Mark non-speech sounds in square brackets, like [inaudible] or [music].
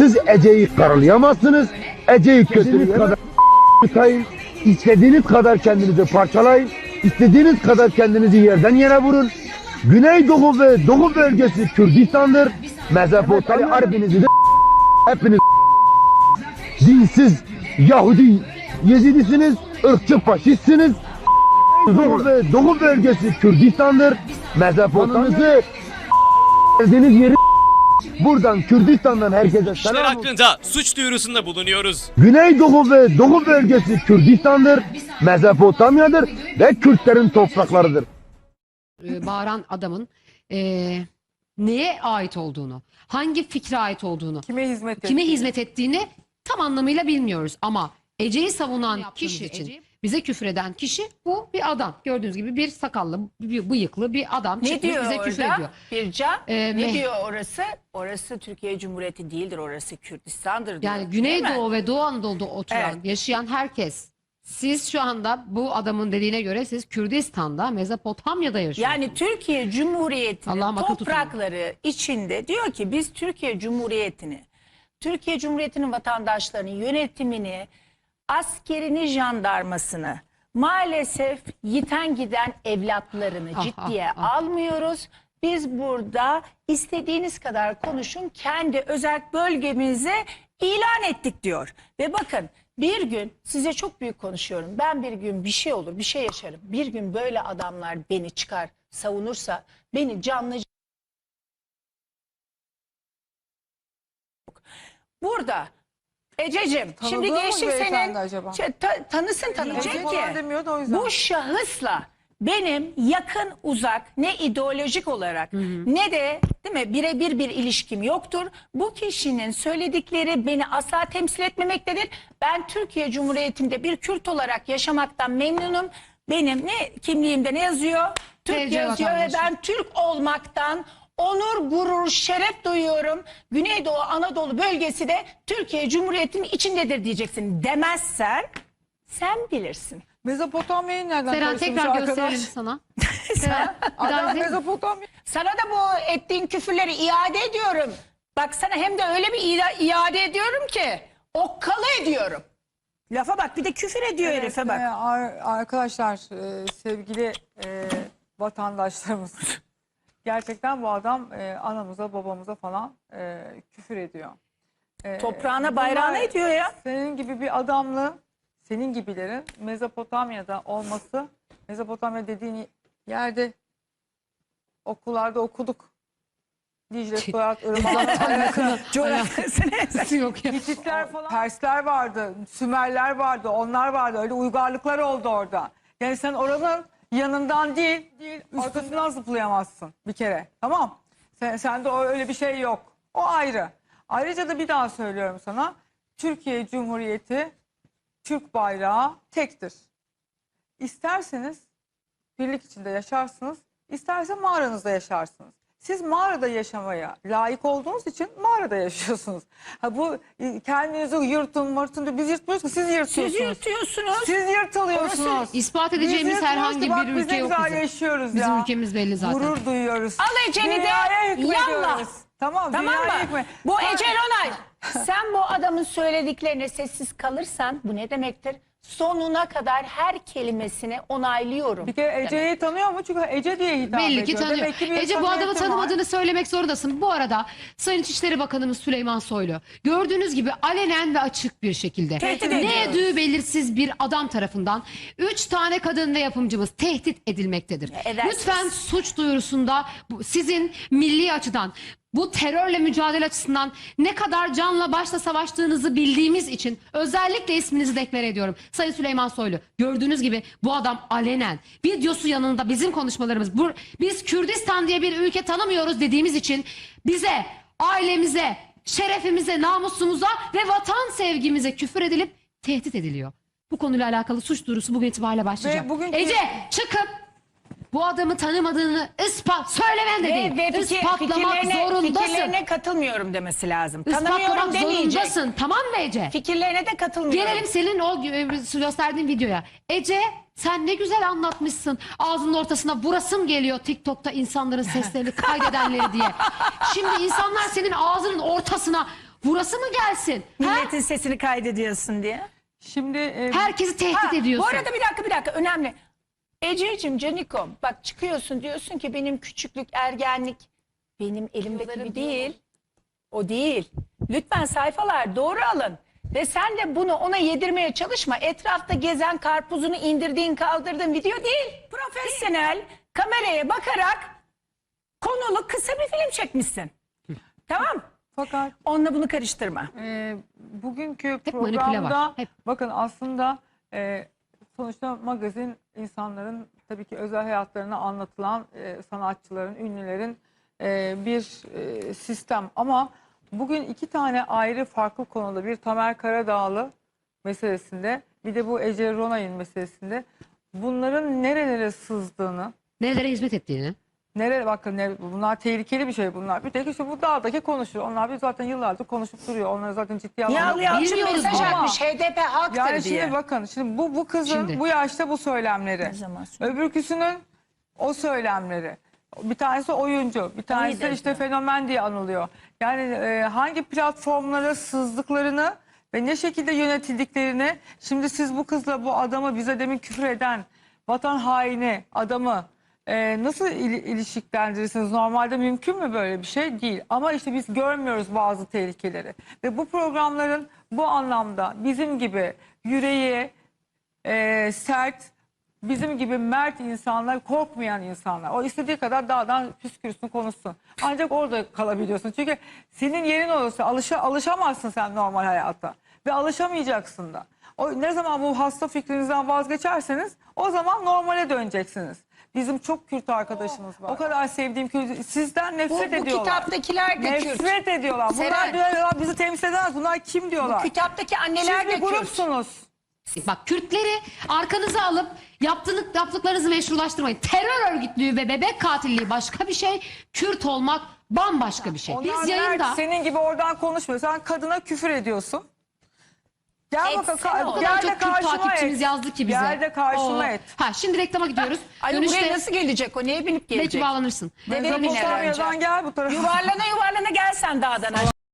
Siz Ece'yi karalayamazsınız. Ece'yi kötülüğünüz kadar sayın. İstediğiniz kadar kendinizi parçalayın. İstediğiniz kadar kendinizi yerden yere vurun. Güneydoğu ve Doğu bölgesi Kürdistan'dır. Mezopotamya harbinizi de hepiniz dinsiz Yahudi Yezidisiniz, ırkçı faşistsiniz. Doğu ve Doğu bölgesi Kürdistan'dır. Mezopotamya'nızı verdiğiniz yeri buradan Kürdistan'dan herkese selam hakkında suç duyurusunda bulunuyoruz. Güneydoğu ve Doğu bölgesi Kürdistan'dır. Mezopotamya'dır ve Kürtlerin topraklarıdır. e, bağıran adamın e, neye ait olduğunu, hangi fikre ait olduğunu, Kime hizmet kime hizmet ettiğini tam anlamıyla bilmiyoruz. Ama Ece'yi savunan kişi için, bize küfreden kişi bu bir adam. Gördüğünüz gibi bir sakallı, bir bıyıklı bir adam Ne diyor bize orada? küfür ediyor. Bircan Ee, ne diyor orası? Orası Türkiye Cumhuriyeti değildir, orası Kürdistan'dır diyor. Yani? Güneydoğu ve Doğu Anadolu'da oturan, Evet. yaşayan herkes siz şu anda bu adamın dediğine göre siz Kürdistan'da, Mezopotamya'da yaşıyorsunuz. Yani Türkiye Cumhuriyeti'nin akıl tutun. toprakları içinde diyor ki biz Türkiye Cumhuriyeti'ni, Türkiye Cumhuriyeti'nin vatandaşlarının yönetimini, askerini, jandarmasını maalesef yiten giden evlatlarını Ah, ciddiye ah, ah. almıyoruz. Biz burada istediğiniz kadar konuşun kendi özel bölgemize ilan ettik diyor. Ve bakın bir gün size çok büyük konuşuyorum. Ben bir gün bir şey olur bir şey yaşarım. Bir gün böyle adamlar beni çıkar savunursa beni canlı Burada Ececiğim Tanıdığı şimdi mı beyefendi senin acaba? Şey, ta- tanısın tanıyacak Ece ki. falan demiyordu o yüzden. Bu şahısla benim yakın uzak ne ideolojik olarak ne de değil mi birebir bir ilişkim yoktur. Bu kişinin söyledikleri beni asla temsil etmemektedir. Ben Türkiye Cumhuriyeti'nde bir Kürt olarak yaşamaktan memnunum. Benim ne kimliğimde ne yazıyor? Türk TC yazıyor ve vatandaşı. ben Türk olmaktan onur, gurur, şeref duyuyorum. Güneydoğu Anadolu bölgesi de Türkiye Cumhuriyeti'nin içindedir diyeceksin. Demezsen sen bilirsin. Mezopotamya'yı nereden Seren tekrar arkadaş? gösterelim sana. [laughs] Seren, Adam. Mezopotamya. Sana da bu ettiğin küfürleri iade ediyorum. Bak sana hem de öyle bir ida- iade ediyorum ki okkalı ediyorum. Lafa bak bir de küfür ediyor Evet, herife bak. e, ar- arkadaşlar e, sevgili e, vatandaşlarımız gerçekten bu adam e, anamıza babamıza falan e, küfür ediyor. E, Toprağına bayrağına bunlar ediyor ya. Senin gibi bir adamlı senin gibilerin Mezopotamya'da olması Mezopotamya dediğin yerde okullarda okuduk. Dicle, Fırat, Irmak, [laughs] Coğrafyası Yok ya. Hititler falan. Persler vardı, Sümerler vardı, onlar vardı. Öyle uygarlıklar oldu orada. Yani sen oranın yanından değil, değil arkasından zıplayamazsın bir kere. Tamam. Sen, sende o öyle bir şey yok. O ayrı. Ayrıca da bir daha söylüyorum sana. Türkiye Cumhuriyeti Türk bayrağı tektir. İsterseniz birlik içinde yaşarsınız, isterse mağaranızda yaşarsınız. Siz mağarada yaşamaya layık olduğunuz için mağarada yaşıyorsunuz. Ha bu e, kendinizi yırtın mırtın diyor. Biz yırtmıyoruz ki siz Siz yırtıyorsunuz. yırtıyorsunuz. Siz yırtılıyorsunuz. İspat Biz edeceğimiz yırtmıyoruz herhangi ki, bak bir biz ülke ne yok güzel bizim. yaşıyoruz Bizim ya. ülkemiz belli zaten. Gurur duyuyoruz. Al Ece'ni de Dünyaya hükmediyoruz. Tamam, Tamam dünyaya mı? hükme- Bu Sonra- Ece Ronay. Sen bu adamın söylediklerine sessiz kalırsan bu ne demektir? Sonuna kadar her kelimesini onaylıyorum. Bir kere Ece'yi tanıyor mu? Çünkü Ece diye hitap Belli ki ediyor. tanıyor. Demek ki bir Ece bu adamı samimiyetin var. tanımadığını söylemek zorundasın. Bu arada Sayın İçişleri Bakanımız Süleyman Soylu gördüğünüz gibi alenen ve açık bir şekilde Tehdit ne ediyoruz. belirsiz bir adam tarafından 3 tane kadın ve yapımcımız tehdit edilmektedir. edersiniz. Lütfen suç duyurusunda bu- sizin milli açıdan bu terörle mücadele açısından ne kadar canla başla savaştığınızı bildiğimiz için özellikle isminizi deklare ediyorum. Sayın Süleyman Soylu gördüğünüz gibi bu adam alenen videosu yanında bizim konuşmalarımız bu, biz Kürdistan diye bir ülke tanımıyoruz dediğimiz için bize, ailemize, şerefimize, namusumuza ve vatan sevgimize küfür edilip tehdit ediliyor. Bu konuyla alakalı suç duyurusu bugün itibariyle başlayacak. Ve bugünkü- Ece çıkıp bu adamı tanımadığını ispat söylemen de Ve, değil. ve fikir, ispatlamak fikirlerine, zorundasın. fikirlerine katılmıyorum demesi lazım. Tanımıyorum demeyecek. zorundasın. Tamam mı Ece? Fikirlerine de katılmıyorum. Gelelim senin o gö- gösterdiğin videoya. Ece sen ne güzel anlatmışsın. Ağzının ortasına vurasım geliyor TikTok'ta insanların seslerini [laughs] kaydedenleri diye. Şimdi insanlar senin ağzının ortasına Vurası mı gelsin? Ha? Milletin sesini kaydediyorsun diye. Şimdi e, Herkesi tehdit Ha, ediyorsun. Bu arada bir dakika bir dakika önemli. Ececiğim Canikom bak çıkıyorsun diyorsun ki benim küçüklük ergenlik benim elimdeki gibi değil. O değil. Lütfen sayfalar doğru alın. Ve sen de bunu ona yedirmeye çalışma. Etrafta gezen karpuzunu indirdiğin kaldırdığın video değil. Profesyonel kameraya bakarak konulu kısa bir film çekmişsin. tamam. fakat Onunla bunu karıştırma. e, bugünkü Hep manipüle var, programda hep. bakın aslında e, sonuçta magazin insanların tabii ki özel hayatlarını anlatılan e, sanatçıların, ünlülerin e, bir e, sistem ama bugün iki tane ayrı farklı konuda bir Tamer Karadağlı meselesinde bir de bu Ece Ronay'ın meselesinde bunların nerelere sızdığını Nerelere hizmet ettiğini. Nereye bakın ne, bunlar tehlikeli bir şey bunlar. Bir tek işte bu dağdaki konuşuyor. Onlar bir zaten yıllardır konuşup duruyor. Onları zaten ciddiye Yağlı almıyor. Yalçın Bilmiyoruz mesaj ama- atmış HDP haktır Yani diye. şimdi bakın şimdi bu bu kızın Şimdi. bu yaşta bu söylemleri. Ne zaman? Öbürküsünün o söylemleri. Bir tanesi oyuncu, bir tanesi de işte fenomen diye anılıyor. Yani e, hangi platformlara sızdıklarını ve ne şekilde yönetildiklerini şimdi siz bu kızla bu adamı bize demin küfür eden vatan haini adamı e, nasıl il- ilişkilendirirsiniz? Normalde mümkün mü böyle bir şey? Değil. Ama işte biz görmüyoruz bazı tehlikeleri. Ve bu programların bu anlamda bizim gibi yüreği e, sert, bizim gibi mert insanlar, korkmayan insanlar. O istediği kadar dağdan püskürsün konuşsun. Ancak orada kalabiliyorsun. Çünkü senin yerin olursa alışa, alışamazsın sen normal hayata. Ve alışamayacaksın da. O, ne zaman bu hasta fikrinizden vazgeçerseniz o zaman normale döneceksiniz. Bizim çok Kürt arkadaşımız var. O kadar sevdiğim Kürt. Sizden Bu, nefret bu ediyorlar. kitaptakiler de Kürt. Nefret ediyorlar. Bunlar Seren. diyorlar bizi temsil edemez. Bunlar kim diyorlar? Kitaptaki Siz anneler bir de Kürt. grupsunuz. Bak Kürtleri arkanıza alıp yaptığını, yaptıklarınızı meşrulaştırmayın. Terör örgütlüğü ve bebek katilliği başka bir şey. Kürt olmak bambaşka bir şey. Onlar Biz yayında senin gibi oradan konuşmuyor. Sen kadına küfür ediyorsun. Gel Etsene bakalım. o. Kadar gel de çok karşıma takipçimiz et. yazdı ki bize. Gel de karşıma Oo. et. Ha şimdi reklama gidiyoruz. [laughs] Ay Dönüşte buraya nasıl gelecek o? Neye binip belki gelecek? bağlanırsın. Deveye biner önce. Mezopotamya'dan gel bu tarafa. Yuvarlana yuvarlana gelsen dağdan aşağı.